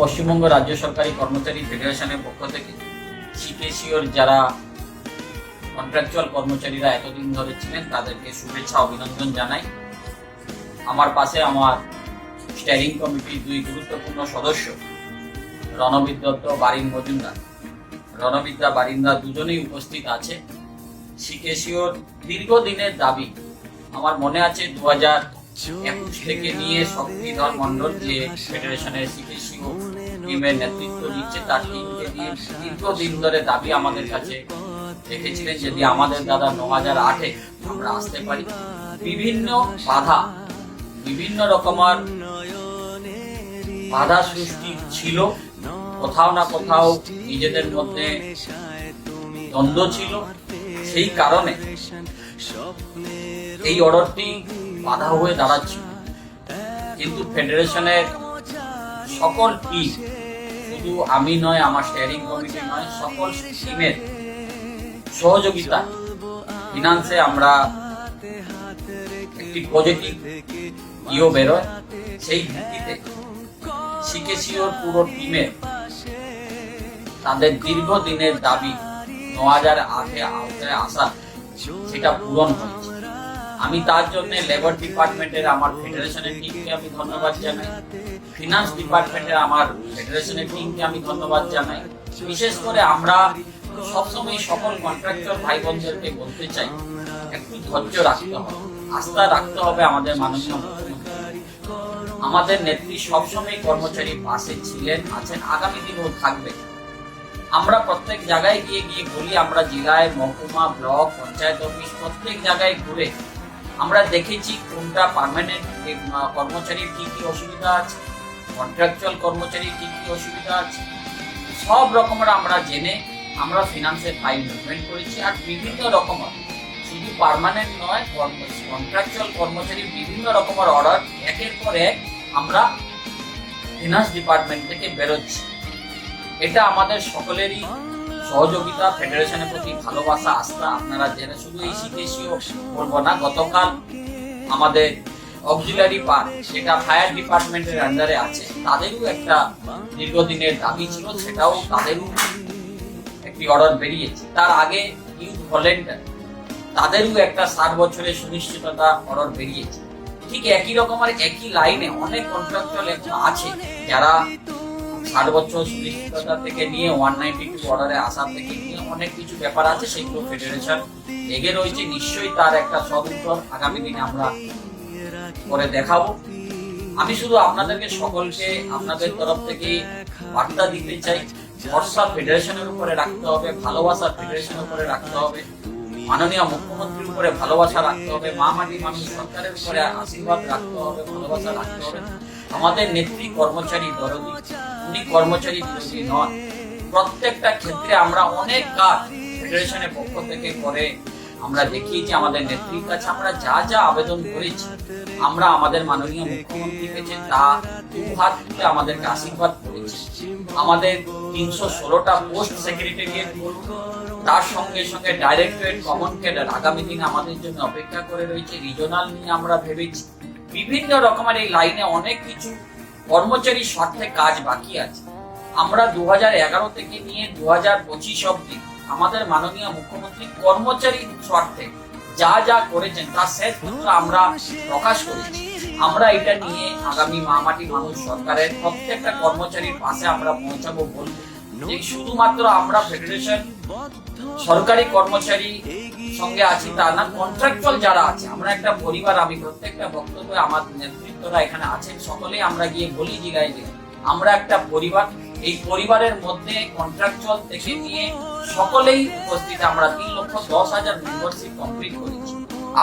পশ্চিমবঙ্গ রাজ্য সরকারি কর্মচারী ফেডারেশনের পক্ষ থেকে সিকেসিওর যারা কন্ট্রাকচুয়াল কর্মচারীরা এতদিন ধরে ছিলেন, তাদেরকে শুভেচ্ছা, অভিনন্দন জানাই। আমার পাশে আমার স্ট্যারিং কমিটির দুই গুরুত্বপূর্ণ সদস্য রণবিদ দত্ত, বারিন মজুমদার। রণবিদ্যা বারিন্দা দুজনেই উপস্থিত আছে। সিকেসিওর দীর্ঘদিনের দাবি, আমার মনে আছে দু হাজার একুশ থেকে নিয়ে শক্তিধর মন্ডল যে ফেডারেশনের সিকেসিও টিমের নেতৃত্ব দিচ্ছে তার টিমকে নিয়ে দীর্ঘদিন ধরে দাবি আমাদের কাছে রেখেছিলেন যদি আমাদের দাদা ন হাজার আটে আমরা আসতে পারি। বিভিন্ন বাধা, বিভিন্ন রকমের বাধা সৃষ্টি ছিল। কোথাও না কোথাও নিজেদের মধ্যে দ্বন্দ্ব ছিল। সেই কারণে এই অর্ডারটি বাধা হয়ে দাঁড়াচ্ছিল। কিন্তু ফেডারেশনের সকল টিম শুধু আমি নয়, আমার স্টিয়ারিং কমিটি নয়, সকল টিমের সহযোগিতা ফিনান্সে আমরা একটি পজিটিভ ইও বেরোয়। সেই ভিত্তিতে সিকেসিওর পুরো টিমের তাদের দীর্ঘদিনের দাবি ন হাজার আটে আওতায় আসা সেটা পূরণ হয়েছে। আমি তার জন্য লেবার ডিপার্টমেন্টের আমার ফেডারেশনের টিমকে আমি ধন্যবাদ জানাই। ফিনান্স ডিপার্টমেন্টের আমার ফেডারেশনের টিমকে আমি ধন্যবাদ জানাই। বিশেষ করে আমরা সবসময় সকল কন্ট্রাক্টর ভাই বোনদেরকে বলতে চাই, একটু ধৈর্য রাখতে হবে। আস্থা রাখতে হবে আমাদের মাননীয় আমাদের নেত্রী সবসময় কর্মচারী পাশে ছিলেন, আছেন, আগামী দিনেও থাকবে। আমরা প্রত্যেক জায়গায় গিয়ে গিয়ে বলি, আমরা জেলায় মহকুমা, ব্লক, পঞ্চায়েত অফিস প্রত্যেক জায়গায় ঘুরে আমরা দেখেছি কোনটা পার্মানেন্ট কর্মচারীর কি কি অসুবিধা আছে কন্ট্রাকচুয়াল কর্মচারীর কি কি অসুবিধা আছে, সব রকমের আমরা জেনে আমরা ফিনান্সে ফাইল মুভমেন্ট করেছি আর বিভিন্ন রকমের, শুধু পার্মানেন্ট নয় কন্ট্রাকচুয়াল কর্মচারীর বিভিন্ন রকমের অর্ডার একের পর এক আমরা ফিনান্স ডিপার্টমেন্ট থেকে বেরোচ্ছি। এটা আমাদের সকলেরই সহযোগিতা ফেডারেশনের প্রতি ভালোবাসা, আস্থা, আপনারা জেনে শুধু এই সিকেসিও বলব না গতকাল আমাদের অক্সিলারি পার্ক সেটা ফায়ার ডিপার্টমেন্টের আন্ডারে আছে। তাদেরও একটা দীর্ঘদিনের দাবি ছিল, সেটাও তাদেরও একটি অর্ডার বেরিয়েছে। তার আগে ইউথ ভলেন্টার তাদেরও একটা ষাট বছরের সুনিশ্চিততা অর্ডার বেরিয়েছে। ঠিক একই রকমের একই লাইনে অনেক কন্ট্রাক্টর আছে, যারা ষাট বছর সুনিশ্চিততা থেকে নিয়ে ওয়ান নাইনটি টু অর্ডারে আসা থেকে নিয়ে অনেক কিছু ব্যাপার আছে, সেগুলো ফেডারেশন এগে রয়েছে। নিশ্চয়ই তার একটা সদুত্তর আগামী দিনে আমরা করে দেখাবো। আমি শুধু আপনাদেরকে সকলকে আপনাদের তরফ থেকে বার্তা দিতে চাই, ভরসা ফেডারেশনের উপরে রাখতে হবে, ভালোবাসা ফেডারেশনের উপরে রাখতে হবে, মাননীয় মুখ্যমন্ত্রীর উপরে ভালোবাসা রাখতে হবে, মা মাটি মানুষ সরকারের উপরে আশীর্বাদ রাখতে হবে, ভালোবাসা রাখতে হবে, আমাদের নেত্রী কর্মচারী দরদি উনি কর্মচারী বিরোধী নন। প্রত্যেকটা ক্ষেত্রে আমরা অনেক কাজ ফেডারেশনের পক্ষ থেকে করে আমরা দেখিয়েছি আমাদের নেত্রীর কাছে আমরা যা যা আবেদন করেছি, আমরা আমাদের মাননীয় মুখ্যমন্ত্রীর কাছে তা দু হাত তুলে আমাদেরকে আশীর্বাদ করেছি। আমাদের তিনশো ষোলোটা পোস্ট সেক্রেটারিয়েট তার সঙ্গে সঙ্গে ডাইরেক্টরেট কমন ক্যাডার আগামী দিনে আমাদের জন্য অপেক্ষা করে রয়েছে, রিজনাল নিয়ে আমরা ভেবেছি। বিভিন্ন রকমের এই লাইনে অনেক কিছু কর্মচারী স্বার্থে কাজ বাকি আছে। আমরা দু থেকে নিয়ে দু হাজার পঁচিশ অব্দি আমাদের মাননীয় মুখ্যমন্ত্রী কর্মচারীর স্বার্থে যা যা করেছেন, তার শেষ আমরা প্রকাশ করেছি। আমরা এটা নিয়ে আগামী মামাটি মানুষ সরকারের প্রত্যেকটা কর্মচারীর পাশে আমরা পৌঁছাবো বলব শুধুমাত্র আমরা ফেডারেশন সরকারি কর্মচারী সঙ্গে আছি, তা না কন্ট্রাকচুয়াল যারা আছে, আমরা একটা পরিবার, আমি প্রত্যেকটা বক্তব্যে আমার নেতৃত্বরা এখানে আছেন, সকলেই আমরা গিয়ে বলি জেলায় যে আমরা একটা পরিবার, এই পরিবারের মধ্যে কন্ট্রাকচুয়াল থেকে নিয়ে সকলেই উপস্থিত, আমরা তিন লক্ষ দশ হাজার মেম্বারশিপ কমপ্লিট করেছি।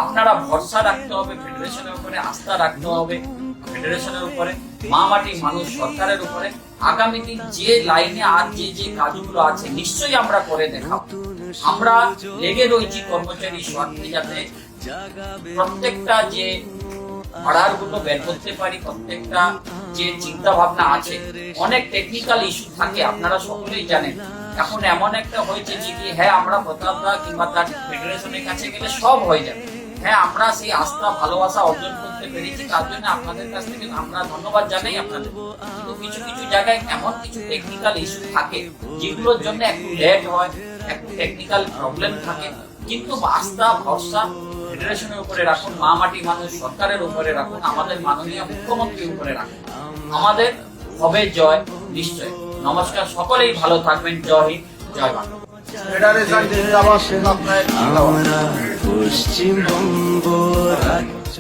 আপনারা ভরসা রাখতে হবে ফেডারেশনের উপরে আস্থা রাখতে হবে ফেডারেশনের উপরে মা মাটি মানুষ সরকারের উপরে আগামী দিন যে লাইনে আর যে যে কাজগুলো আছে, নিশ্চয়ই আমরা করে দেখাবো। আমরা লেগে রয়েছি কর্মচারী স্বার্থে যাতে প্রত্যেকটা যে অর্ডারগুলো বের করতে পারি, প্রত্যেকটা যে চিন্তা ভাবনা আছে, অনেক টেকনিক্যাল ইস্যু থাকে, আপনারা সকলেই জানেন। এখন এমন একটা হয়েছে যে কি হ্যাঁ আমরা প্রতাপদা কিংবা তার ফেডারেশনের কাছে গেলে সব হয়ে যাবে। হ্যাঁ আমরা সেই আস্থা ভালোবাসা অর্জন করতে পেরেছি তার জন্য আপনাদের কাছ থেকে আমরা ধন্যবাদ জানাই আপনাদের। কিন্তু কিছু কিছু জায়গায় এমন কিছু টেকনিক্যাল ইস্যু থাকে যেগুলোর জন্য একটু লেট হয় একটু টেকনিক্যাল প্রবলেম থাকে। কিন্তু আস্থা ভরসা ফেডারেশনের উপরে রাখুন মা মাটি মানুষ সরকারের উপরে রাখুন আমাদের মাননীয় মুখ্যমন্ত্রীর উপরে রাখুন। আমাদের হবে জয় নিশ্চয়। নমস্কার সকলেই ভালো থাকবেন জয় হিন্দ জয় বাংলা। ফেডারেশন জিন্দাবাদ আপনার আমরা পশ্চিমবঙ্গ রাজ্য